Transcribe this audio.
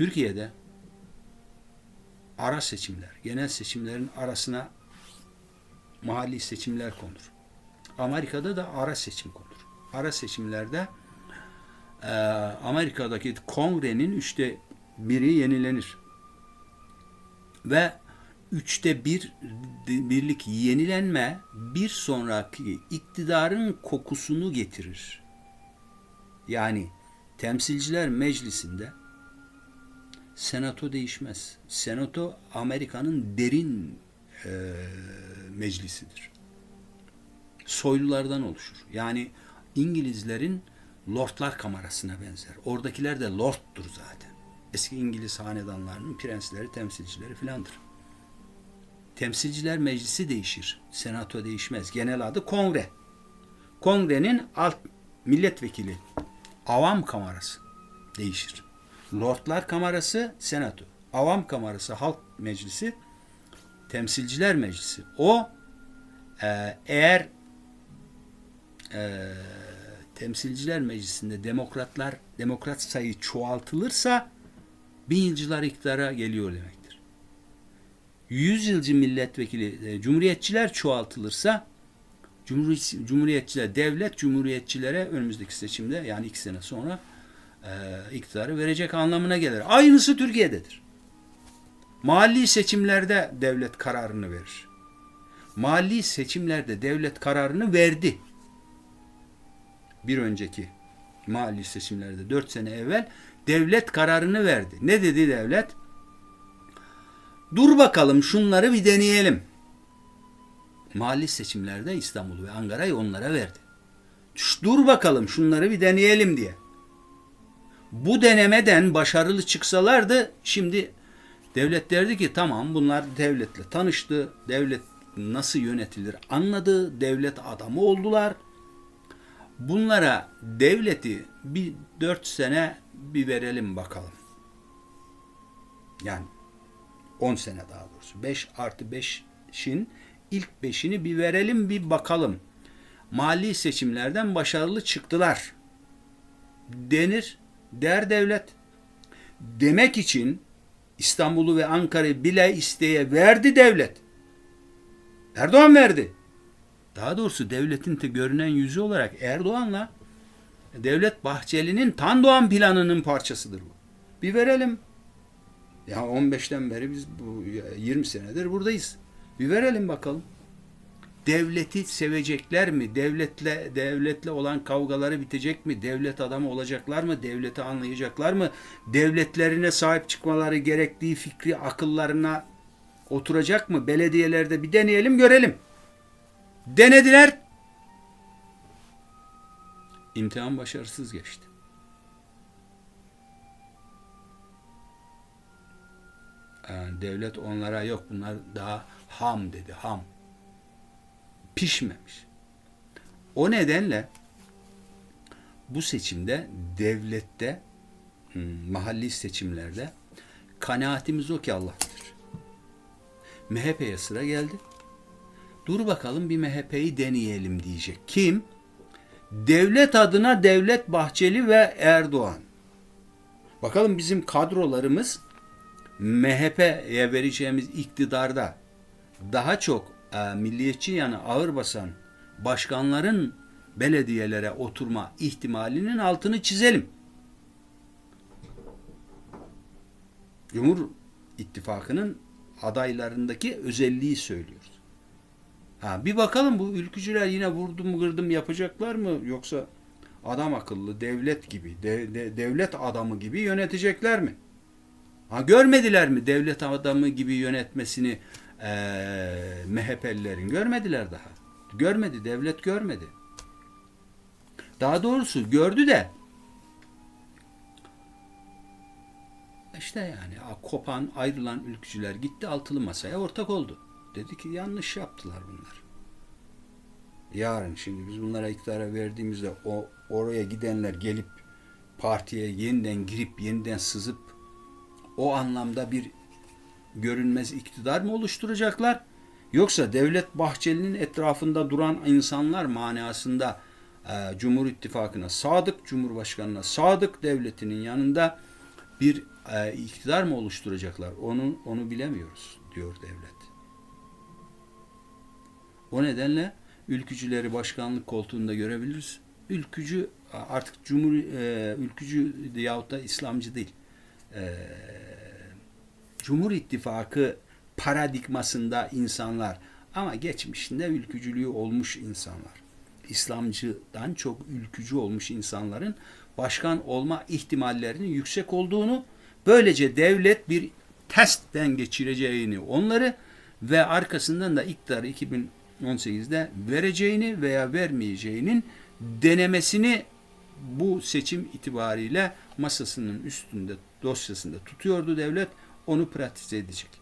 Türkiye'de ara seçimler, genel seçimlerin arasına mahalli seçimler konur. Amerika'da da ara seçim konur. Ara seçimlerde e, Amerika'daki kongrenin üçte biri yenilenir. Ve üçte bir birlik yenilenme bir sonraki iktidarın kokusunu getirir. Yani temsilciler meclisinde senato değişmez. Senato Amerika'nın derin e, meclisidir. Soylulardan oluşur. Yani İngilizlerin lordlar kamerasına benzer. Oradakiler de lorddur zaten. Eski İngiliz hanedanlarının prensleri, temsilcileri filandır. Temsilciler Meclisi değişir. Senato değişmez. Genel adı kongre. Kongrenin alt milletvekili avam kamerası değişir. Lordlar kamerası senato. Avam kamerası halk meclisi temsilciler meclisi. O e, eğer e, temsilciler meclisinde demokratlar demokrat sayı çoğaltılırsa bin yılcılar iktidara geliyor demektir. Yüzyılcı milletvekili e, cumhuriyetçiler çoğaltılırsa Cumhuriyet, Cumhuriyetçiler, devlet Cumhuriyetçilere önümüzdeki seçimde yani iki sene sonra e, iktidarı verecek anlamına gelir. Aynısı Türkiye'dedir. Mahalli seçimlerde devlet kararını verir. Mahalli seçimlerde devlet kararını verdi. Bir önceki mahalli seçimlerde dört sene evvel devlet kararını verdi. Ne dedi devlet? Dur bakalım şunları bir deneyelim mahalli seçimlerde İstanbul ve Ankara'yı onlara verdi. Dur bakalım şunları bir deneyelim diye. Bu denemeden başarılı çıksalardı şimdi devlet derdi ki tamam bunlar devletle tanıştı. Devlet nasıl yönetilir anladı. Devlet adamı oldular. Bunlara devleti bir dört sene bir verelim bakalım. Yani 10 sene daha doğrusu. 5 artı 5'in ilk beşini bir verelim bir bakalım. Mali seçimlerden başarılı çıktılar. Denir der devlet. Demek için İstanbul'u ve Ankara'yı bile isteye verdi devlet. Erdoğan verdi. Daha doğrusu devletin de görünen yüzü olarak Erdoğan'la Devlet Bahçeli'nin Tan Doğan planının parçasıdır bu. Bir verelim. Ya 15'ten beri biz bu 20 senedir buradayız. Bir verelim bakalım. Devleti sevecekler mi? Devletle devletle olan kavgaları bitecek mi? Devlet adamı olacaklar mı? Devleti anlayacaklar mı? Devletlerine sahip çıkmaları gerektiği fikri akıllarına oturacak mı? Belediyelerde bir deneyelim görelim. Denediler. İmtihan başarısız geçti. Yani devlet onlara yok bunlar daha ham dedi ham. Pişmemiş. O nedenle bu seçimde devlette mahalli seçimlerde kanaatimiz o ki Allah bilir. MHP'ye sıra geldi. Dur bakalım bir MHP'yi deneyelim diyecek. Kim? Devlet adına Devlet Bahçeli ve Erdoğan. Bakalım bizim kadrolarımız MHP'ye vereceğimiz iktidarda daha çok e, milliyetçi yanı ağır basan başkanların belediyelere oturma ihtimalinin altını çizelim. Cumhur İttifakı'nın adaylarındaki özelliği söylüyoruz. Ha, bir bakalım bu ülkücüler yine vurdum kırdım yapacaklar mı yoksa adam akıllı devlet gibi de, de- devlet adamı gibi yönetecekler mi? Ha, görmediler mi devlet adamı gibi yönetmesini eee MHP'lilerin? Görmediler daha. Görmedi, devlet görmedi. Daha doğrusu gördü de işte yani kopan, ayrılan ülkücüler gitti altılı masaya ortak oldu. Dedi ki yanlış yaptılar bunlar. Yarın şimdi biz bunlara iktidara verdiğimizde o oraya gidenler gelip partiye yeniden girip yeniden sızıp o anlamda bir görünmez iktidar mı oluşturacaklar? Yoksa Devlet Bahçeli'nin etrafında duran insanlar manasında e, Cumhur İttifakı'na sadık, Cumhurbaşkanı'na sadık devletinin yanında bir e, iktidar mı oluşturacaklar? Onu onu bilemiyoruz diyor devlet. O nedenle ülkücüleri başkanlık koltuğunda görebiliriz. Ülkücü artık cumhur e, ülkücü yahut da İslamcı değil. E, Cumhur İttifakı paradigmasında insanlar ama geçmişinde ülkücülüğü olmuş insanlar. İslamcıdan çok ülkücü olmuş insanların başkan olma ihtimallerinin yüksek olduğunu böylece devlet bir testten geçireceğini onları ve arkasından da iktidarı 2018'de vereceğini veya vermeyeceğinin denemesini bu seçim itibariyle masasının üstünde dosyasında tutuyordu devlet onu pratize edecek.